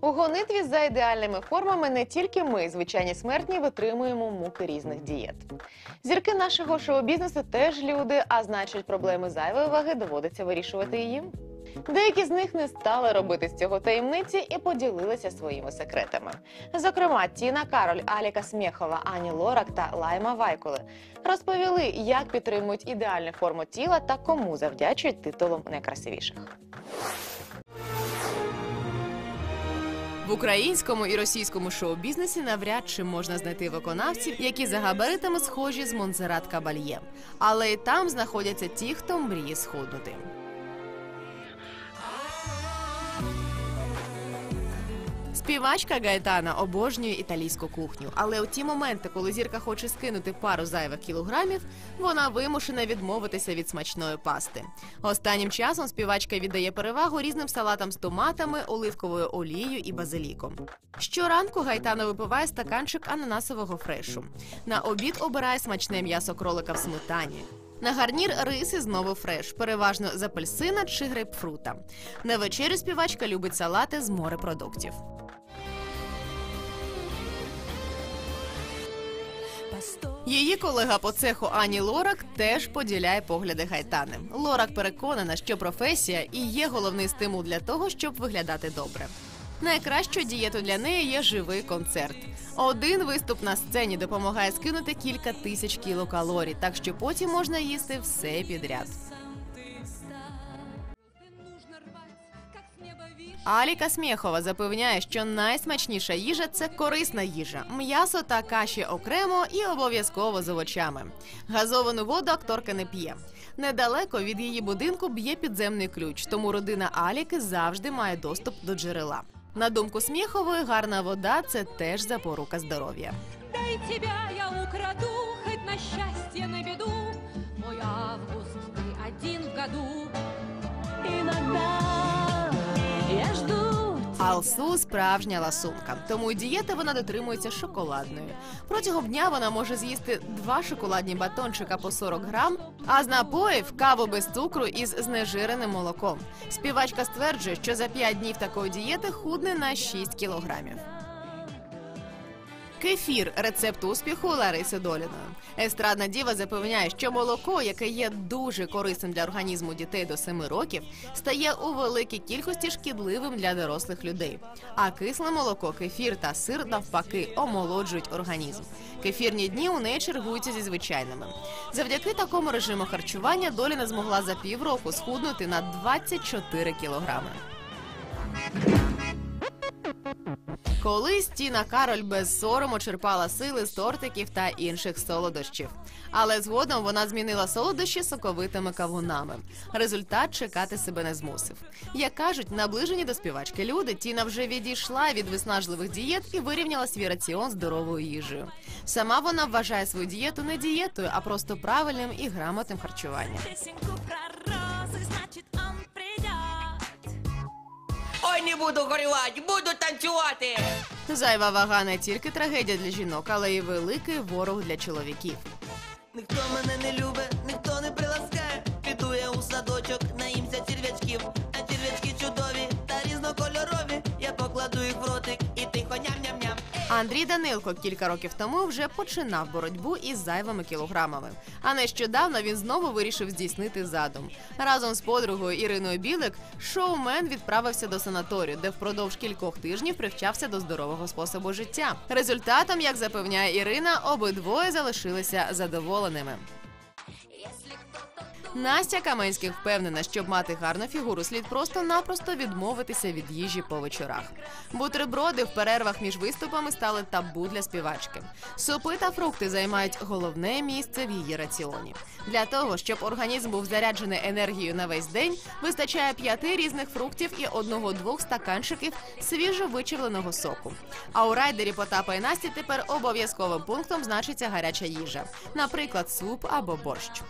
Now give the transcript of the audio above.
У гонитві за ідеальними формами не тільки ми, звичайні смертні, витримуємо муки різних дієт. Зірки нашого шоу-бізнесу теж люди, а значить, проблеми зайвої ваги доводиться вирішувати їм. Деякі з них не стали робити з цього таємниці і поділилися своїми секретами. Зокрема, Тіна Кароль, Аліка Смєхова, Ані Лорак та Лайма Вайколи розповіли, як підтримують ідеальну форму тіла та кому завдячують титулом найкрасивіших. В українському і російському шоу-бізнесі навряд чи можна знайти виконавців, які за габаритами схожі з Монсеррат Кабальє. Але і там знаходяться ті, хто мріє схуднути. Співачка Гайтана обожнює італійську кухню, але у ті моменти, коли зірка хоче скинути пару зайвих кілограмів, вона вимушена відмовитися від смачної пасти. Останнім часом співачка віддає перевагу різним салатам з томатами, оливковою олією і базиліком. Щоранку Гайтана випиває стаканчик ананасового фрешу. На обід обирає смачне м'ясо кролика в сметані. На гарнір рис і знову фреш, переважно з апельсина чи грейпфрута. На вечерю співачка любить салати з морепродуктів. Її колега по цеху Ані Лорак теж поділяє погляди Гайтани. Лорак переконана, що професія і є головний стимул для того, щоб виглядати добре. Найкращою дієтою для неї є живий концерт. Один виступ на сцені допомагає скинути кілька тисяч кілокалорій, так що потім можна їсти все підряд. Аліка Смєхова запевняє, що найсмачніша їжа це корисна їжа, м'ясо та каші окремо і обов'язково з овочами. Газовану воду акторка не п'є. Недалеко від її будинку б'є підземний ключ, тому родина Аліки завжди має доступ до джерела. На думку Смєхової, гарна вода це теж запорука здоров'я. Да и тебя я украду, хоть на счастье, на беду. Мой август, ты один в году. Алсу справжня ласунка, тому дієти вона дотримується шоколадною. Протягом дня вона може з'їсти два шоколадні батончика по 40 грам, а з напоїв каву без цукру із знежиреним молоком. Співачка стверджує, що за 5 днів такої дієти худне на 6 кілограмів. Кефір рецепт успіху Лариси Доліної. Естрадна діва запевняє, що молоко, яке є дуже корисним для організму дітей до 7 років, стає у великій кількості шкідливим для дорослих людей. А кисле молоко, кефір та сир навпаки омолоджують організм. Кефірні дні у неї чергуються зі звичайними. Завдяки такому режиму харчування Доліна змогла за півроку схуднути на 24 кілограми. Колись Тіна Кароль без сорому черпала сили з тортиків та інших солодощів. Але згодом вона змінила солодощі соковитими кавунами. Результат чекати себе не змусив. Як кажуть, наближені до співачки люди, Тіна вже відійшла від виснажливих дієт і вирівняла свій раціон здоровою їжею. Сама вона вважає свою дієту не дієтою, а просто правильним і грамотним харчуванням. Ой, не буду горювати, буду танцювати. Зайва вага не тільки трагедія для жінок, але й великий ворог для чоловіків. Ніхто мене не любить, ніхто не приласкає. Андрій Данилко кілька років тому вже починав боротьбу із зайвими кілограмами. А нещодавно він знову вирішив здійснити задум. Разом з подругою Іриною Білик шоумен відправився до санаторію, де впродовж кількох тижнів привчався до здорового способу життя. Результатом, як запевняє Ірина, обидвоє залишилися задоволеними. Настя Каменських впевнена, щоб мати гарну фігуру, слід просто-напросто відмовитися від їжі по вечорах. Бутерброди в перервах між виступами стали табу для співачки. Супи та фрукти займають головне місце в її раціоні. Для того, щоб організм був заряджений енергією на весь день, вистачає п'яти різних фруктів і одного-двох стаканчиків свіжо вичавленого соку. А у райдері Потапа і Насті тепер обов'язковим пунктом значиться гаряча їжа, наприклад, суп або борщ.